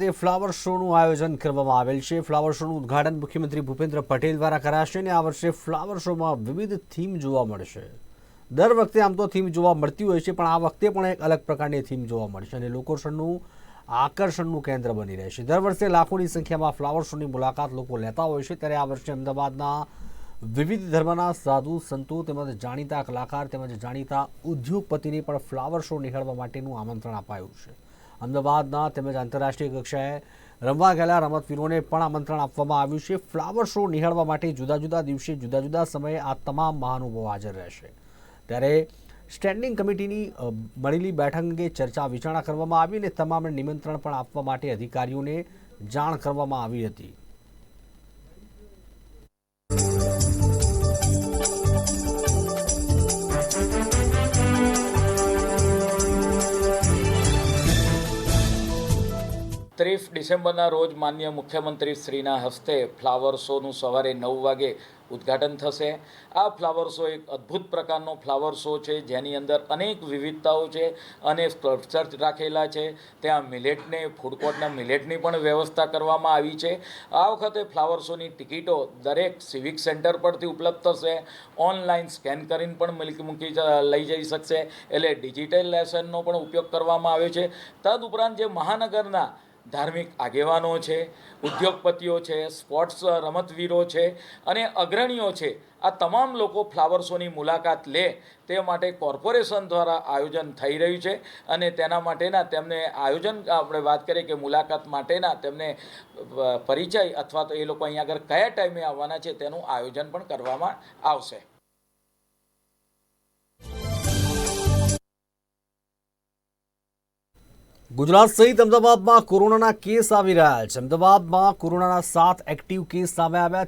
તે ફ્લાવર શોનું આયોજન કરવામાં આવેલ છે. ફ્લાવર શોનું ઉદ્ઘાટન મુખ્યમંત્રી ભૂપેન્દ્ર પટેલ દ્વારા કરાશે અને આ વર્ષે ફ્લાવર શોમાં વિવિધ થીમ જોવા મળશે. દર વખતે આમ તો થીમ જોવા મળતી હોય છે, પણ આ વખતે પણ એક અલગ પ્રકારની થીમ જોવા મળશે અને લોકોશનનું આકર્ષણનું કેન્દ્ર બની રહેશે. દર વર્ષે લાખોની સંખ્યામાં ફ્લાવર શોની મુલાકાત લોકો લેતા હોય છે, ત્યારે આ વર્ષે અમદાવાદના વિવિધ ધર્મના સાધુ, સંતો તેમજ જાણીતા કલાકાર તેમજ જાણીતા ઉદ્યોગપતિને પણ ફ્લાવર શો નિહાળવા માટેનું આમંત્રણ અપાયું છે. અમદાવાદના તેમજ આંતરરાષ્ટ્રીય કક્ષાએ રમવા ગયેલા રમતવીરોને પણ આમંત્રણ આપવામાં આવ્યું છે. ફ્લાવર શો નિહાળવા માટે જુદા જુદા દિવસે જુદા જુદા સમયે આ તમામ મહાનુભાવો હાજર રહેશે. ત્યારે સ્ટેન્ડિંગ કમિટીની મળેલી બેઠક અંગે ચર્ચા વિચારણા કરવામાં આવી અને તમામને નિમંત્રણ પણ આપવા માટે અધિકારીઓને જાણ કરવામાં આવી હતી. ત્રીસ ડિસેમ્બરના રોજ માન્ય મુખ્યમંત્રી શ્રીના હસ્તે ફ્લાવર શોનું સવારે નવ વાગે ઉદ્ઘાટન થશે. આ ફ્લાવર શો એક અદ્ભુત પ્રકારનો ફ્લાવર શો છે, જેની અંદર અનેક વિવિધતાઓ છે અને સ્કલ્પચર રાખેલા છે. ત્યાં મિલેટને, ફૂડ કોર્ટના મિલેટની પણ વ્યવસ્થા કરવામાં આવી છે. આ વખતે ફ્લાવર શોની ટિકિટો દરેક સિવિક સેન્ટર પરથી ઉપલબ્ધ થશે. ઓનલાઈન સ્કેન કરીને પણ મિલકી મૂકી લઈ જઈ શકશે. એટલે ડિજિટલ લેસનનો પણ ઉપયોગ કરવામાં આવ્યો છે. તદુપરાંત જે મહાનગરના ધાર્મિક આગેવાનો છે, ઉદ્યોગપતિઓ છે સ્પોર્ટ્સ રમતવીરો છે અને અગ્રણીઓ છે. આ તમામ લોકો ફ્લાવર શોની મુલાકાત લે તે માટે કોર્પોરેશન દ્વારા આયોજન થઈ રહ્યું છે અને તેના માટેના તેમને આયોજન, આપણે વાત કરીએ કે મુલાકાત માટેના તેમને પરિચય અથવા તો એ લોકો અહીંયા આગળ કયા ટાઈમે આવવાના છે તેનું આયોજન પણ કરવામાં આવશે. ગુજરાત સહિત અમદાવાદમાં કોરોનાના કેસ આવી રહ્યા છે. અમદાવાદમાં કોરોનાના સાત એક્ટિવ કેસ સામે આવ્યા